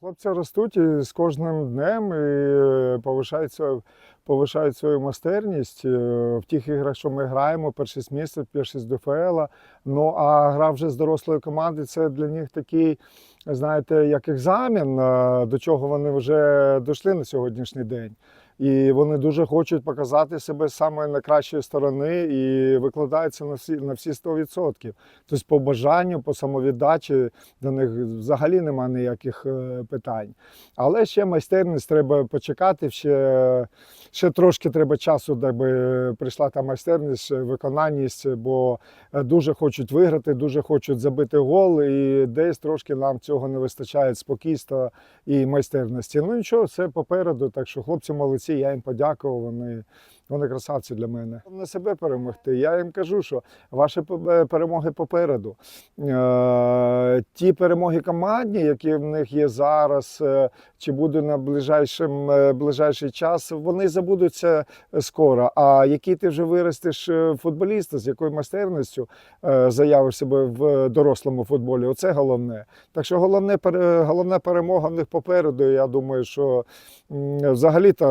Хлопці ростуть з кожним днем і е, повишають свою, повишають свою майстерність е, в тих іграх, що ми граємо, першість місця, першість ДФЛ. Ну а гра вже з дорослої команди це для них такий, знаєте, як екзамен, е, до чого вони вже дійшли на сьогоднішній день. І вони дуже хочуть показати себе саме на кращої сторони і викладаються на всі на всі 100%. Тобто по бажанню, по самовіддачі до них взагалі немає ніяких е, питань. Але ще майстерність треба почекати, ще, ще трошки треба часу, аби прийшла та майстерність, виконанність, бо е, дуже хочуть виграти, дуже хочуть забити гол, і десь трошки нам цього не вистачає спокійства і майстерності. Ну нічого, все попереду. Так що хлопці молодці, я їм подякував. Вони, вони красавці для мене. На себе перемогти. Я їм кажу, що ваші е, перемоги попереду. Е, Ті перемоги командні, які в них є зараз, е, чи буде на ближайшим, ближайший час, вони забудуться скоро. А який ти вже виростеш футболіста, з якою майстерністю заявиш себе в дорослому футболі, оце головне. Так що головне, головна перемога в них попереду. Я думаю, що взагалі-то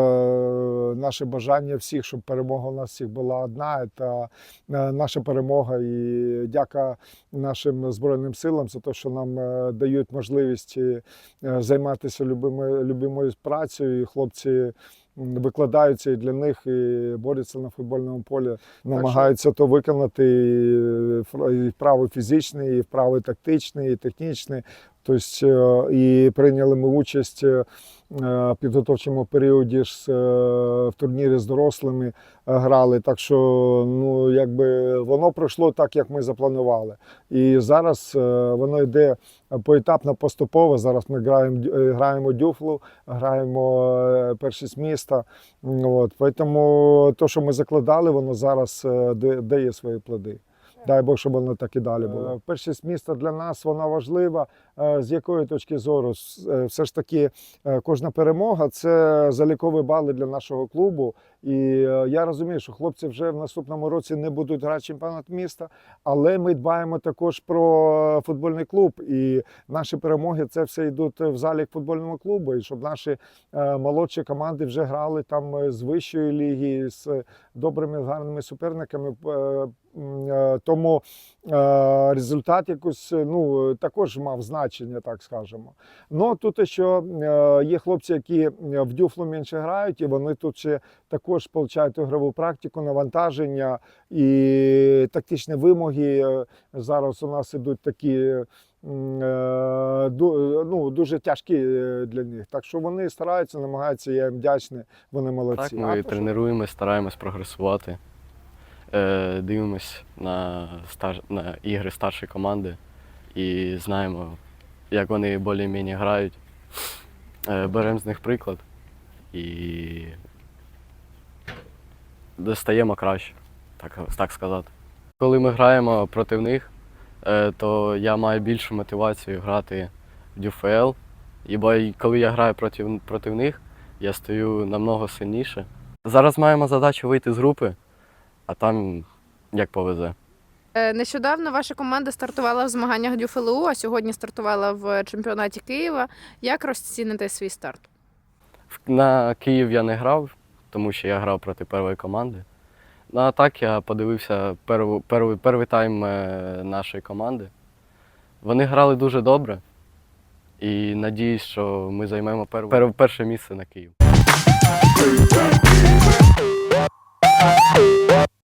наше бажання всіх, щоб перемога у нас всіх була одна, та е, наша перемога і дяка нашим збройним силам за те, що нам е, дають можливість е, займатися любими, любимою працею. І хлопці викладаються і для них і борються на футбольному полі, намагаються то виконати і вправи фізичні, і вправи тактичні, і технічні. Тобто е, і прийняли ми участь е, в підготовчому періоді ж е, в турнірі з дорослими е, грали. Так що ну, якби воно пройшло так, як ми запланували. І зараз е, воно йде поетапно, поступово. Зараз ми граємо, е, граємо дюфлу, граємо е, першість міста. От. Тому те, що ми закладали, воно зараз е, дає свої плоди. Дай Бог, щоб воно так і далі було. Першість міста для нас вона важлива. Е, З якої точки зору? Е, Все ж таки, е, кожна перемога це залікові бали для нашого клубу. І е, я розумію, що хлопці вже в наступному році не будуть грати чемпіонат міста, але ми дбаємо також про футбольний клуб. І наші перемоги це все йдуть в залік футбольного клубу. І щоб наші е, молодші команди вже грали там е, з вищої ліги, з добрими гарними суперниками. Е, е, Тому е, результат якось ну також мав значення, так скажемо. Ну тут ще е, є хлопці, які в дюфлу менше грають, і вони тут ще також получають ігрову практику, навантаження і тактичні вимоги. Е, Зараз у нас ідуть такі. е, ну, дуже тяжкі е, для них. Так що вони стараються, намагаються, я їм вдячний, вони молодці. Так, А ми то що? стараємось прогресувати. Е, дивимось на, стар... на ігри старшої команди і знаємо, як вони більш-менш грають. Е, беремо з них приклад і достаємо краще, так, так сказати. Коли ми граємо проти них, е, то я маю більшу мотивацію грати в ДЮФЛ. І коли я граю проти, проти них, я стаю намного сильніше. Зараз маємо задачу вийти з групи, а там як повезе. Е, нещодавно ваша команда стартувала в змаганнях ДЮФЛУ, а сьогодні стартувала в чемпіонаті Києва. Як розцінити свій старт? На Київ я не грав, тому що я грав проти першої команди. Ну а так я подивився перший перший, перший тайм е, нашої команди. Вони грали дуже добре і надіюсь, що ми займемо пер, перше місце на Київ.